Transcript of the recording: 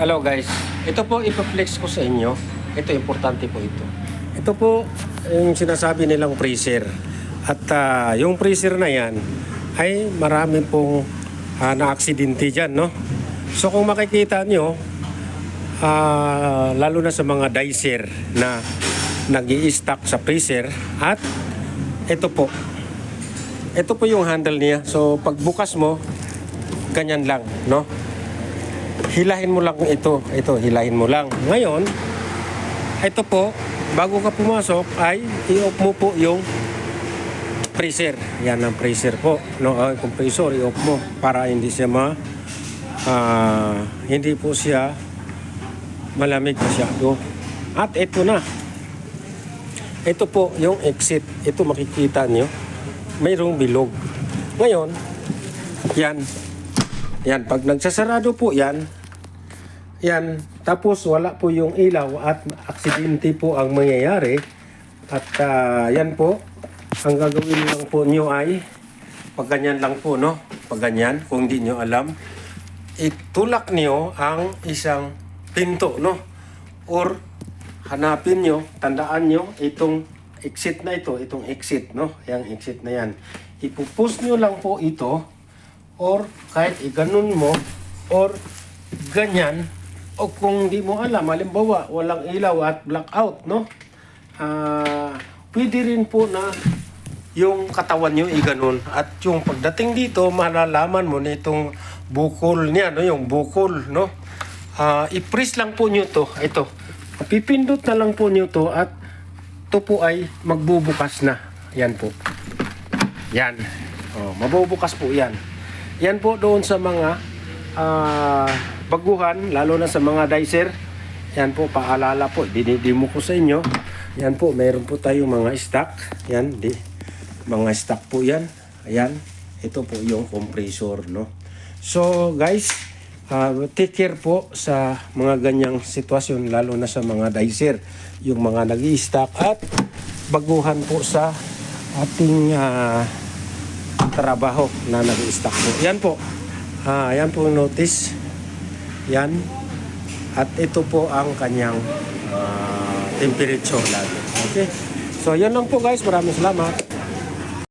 Hello guys, ito po ipaplex ko sa inyo. Ito, importante po ito. Ito po yung sinasabi nilang freezer. At ah, yung freezer na yan ay marami pong uh, na-aksidente dyan, no? So kung makikita nyo, ah, lalo na sa mga dicer na nag stock sa freezer at ito po, ito po yung handle niya. So pagbukas mo, ganyan lang, no? Hilahin mo lang ito. Ito, hilahin mo lang. Ngayon, ito po, bago ka pumasok ay i-off mo po yung freezer. Yan ang freezer po. No, uh, compressor, i-off mo para hindi siya ma ah, hindi po siya malamig masyado. At ito na. Ito po yung exit. Ito makikita nyo. Mayroong bilog. Ngayon, yan. Yan, pag nagsasarado po yan, yan, tapos wala po yung ilaw at aksidente po ang mangyayari. At ah, yan po, ang gagawin lang po nyo ay, pag ganyan lang po, no? Pag ganyan, kung di nyo alam, itulak nyo ang isang pinto, no? Or hanapin nyo, tandaan nyo, itong exit na ito, itong exit, no? Yang exit na yan. Ipupus nyo lang po ito, or kahit iganon mo, or ganyan, o kung di mo alam, halimbawa, walang ilaw at blackout, no? Ah, pwede rin po na yung katawan nyo iganon. At yung pagdating dito, malalaman mo na itong bukol niya, no? Yung bukol, no? Ah, i-press lang po nyo to. Ito. Pipindot na lang po nyo to at to po ay magbubukas na. Yan po. Yan. Oh, mabubukas po yan. Yan po doon sa mga ah, baguhan, lalo na sa mga dicer. Yan po, paalala po, dinidimo ko sa inyo. Yan po, mayroon po tayong mga stock. Yan, di, mga stock po yan. Ayan, ito po yung compressor, no? So, guys, ah, take care po sa mga ganyang sitwasyon, lalo na sa mga dicer. Yung mga nag stock at baguhan po sa ating ah, trabaho na nag-stock po. Yan po. Ah, yan po notice. Yan. At ito po ang kanyang ah, temperature lagi. Okay? So, yan lang po guys. Maraming salamat.